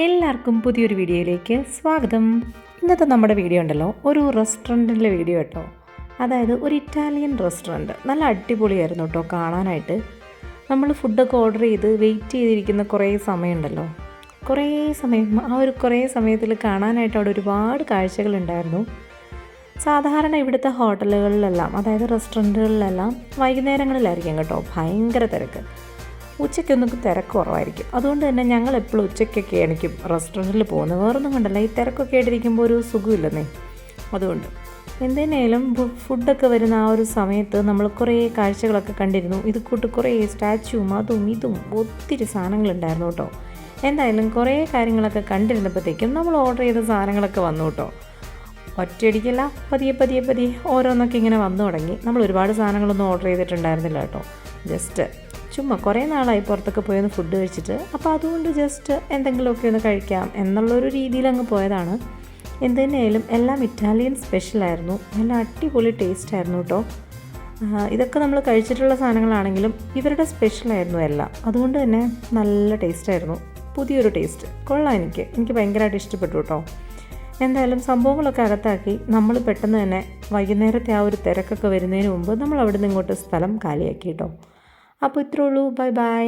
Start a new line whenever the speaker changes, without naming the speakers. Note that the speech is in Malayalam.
എല്ലാവർക്കും പുതിയൊരു വീഡിയോയിലേക്ക് സ്വാഗതം. ഇന്നത്തെ നമ്മുടെ വീഡിയോ ഉണ്ടല്ലോ ഒരു റെസ്റ്റോറന്റിലെ വീഡിയോ കേട്ടോ. അതായത് ഒരു ഇറ്റാലിയൻ റെസ്റ്റോറന്റ്. നല്ല അടിപൊളിയായിരുന്നു കേട്ടോ കാണാനായിട്ട്. നമ്മൾ ഫുഡൊക്കെ ഓർഡർ ചെയ്ത് വെയിറ്റ് ചെയ്തിരിക്കുന്ന കുറേ സമയമുണ്ടല്ലോ. കുറേ സമയം ആ ഒരു കുറേ സമയത്തിൽ കാണാനായിട്ട് അവിടെ ഒരുപാട് കാഴ്ചകളുണ്ടായിരുന്നു സാധാരണ ഇവിടുത്തെ ഹോട്ടലുകളിലെല്ലാം അതായത് റെസ്റ്റോറന്റുകളിലെല്ലാം വൈകുന്നേരങ്ങളിലായിരിക്കും കേട്ടോ ഭയങ്കര തിരക്ക്. ഉച്ചയ്ക്കൊന്നും തിരക്ക് കുറവായിരിക്കും. അതുകൊണ്ട് തന്നെ ഞങ്ങൾ എപ്പോഴും ഉച്ചയ്ക്കൊക്കെ എനിക്ക് റെസ്റ്റോറന്റിൽ പോകുന്നത് വേറൊന്നും കണ്ടല്ല. ഈ തിരക്കൊക്കെ ആയിട്ടിരിക്കുമ്പോൾ ഒരു സുഖമില്ലെന്നേ. അതുകൊണ്ട് എന്തിനേലും ഫുഡൊക്കെ വരുന്ന ആ ഒരു സമയത്ത് നമ്മൾ കുറേ കാഴ്ചകളൊക്കെ കണ്ടിരുന്നു. ഇത് കൂട്ട് കുറേ സ്റ്റാച്ചുവും അതും ഇതും ഒത്തിരി സാധനങ്ങളുണ്ടായിരുന്നു കേട്ടോ. എന്തായാലും കുറേ കാര്യങ്ങളൊക്കെ കണ്ടിരുന്നപ്പോഴത്തേക്കും നമ്മൾ ഓർഡർ ചെയ്ത സാധനങ്ങളൊക്കെ വന്നു കേട്ടോ. ഒറ്റയടിക്കല്ല. പതിയെ പതിയെ പതിയെ ഓരോന്നൊക്കെ ഇങ്ങനെ വന്നു തുടങ്ങി. നമ്മൾ ഒരുപാട് സാധനങ്ങളൊന്നും ഓർഡർ ചെയ്തിട്ടുണ്ടായിരുന്നില്ല കേട്ടോ. ജസ്റ്റ് ചുമ്മാ കുറേ നാളായി പുറത്തൊക്കെ പോയി ഒന്ന് ഫുഡ് കഴിച്ചിട്ട്. അപ്പോൾ അതുകൊണ്ട് ജസ്റ്റ് എന്തെങ്കിലുമൊക്കെ ഒന്ന് കഴിക്കാം എന്നുള്ളൊരു രീതിയിൽ അങ്ങ് പോയതാണ്. എന്ത് തന്നെയായാലും എല്ലാം ഇറ്റാലിയൻ സ്പെഷ്യലായിരുന്നു നല്ല അടിപൊളി ടേസ്റ്റ് ആയിരുന്നു കേട്ടോ ഇതൊക്കെ നമ്മൾ കഴിച്ചിട്ടുള്ള സാധനങ്ങളാണെങ്കിലും ഇവരുടെ സ്പെഷ്യലായിരുന്നു എല്ലാം. അതുകൊണ്ട് തന്നെ നല്ല ടേസ്റ്റായിരുന്നു പുതിയൊരു ടേസ്റ്റ് കൊള്ളാം എനിക്ക്. എനിക്ക് ഭയങ്കരമായിട്ട് ഇഷ്ടപ്പെട്ടു കേട്ടോ എന്തായാലും സംഭവങ്ങളൊക്കെ അകത്താക്കി നമ്മൾ പെട്ടെന്ന് തന്നെ വൈകുന്നേരത്തെ ആ ഒരു തിരക്കൊക്കെ വരുന്നതിന് മുമ്പ് നമ്മൾ അവിടെ നിന്ന് ഇങ്ങോട്ട് സ്ഥലം കാലിയാക്കി കേട്ടോ അപ്പോൾ ഇത്രേ ഉള്ളൂ. Bye bye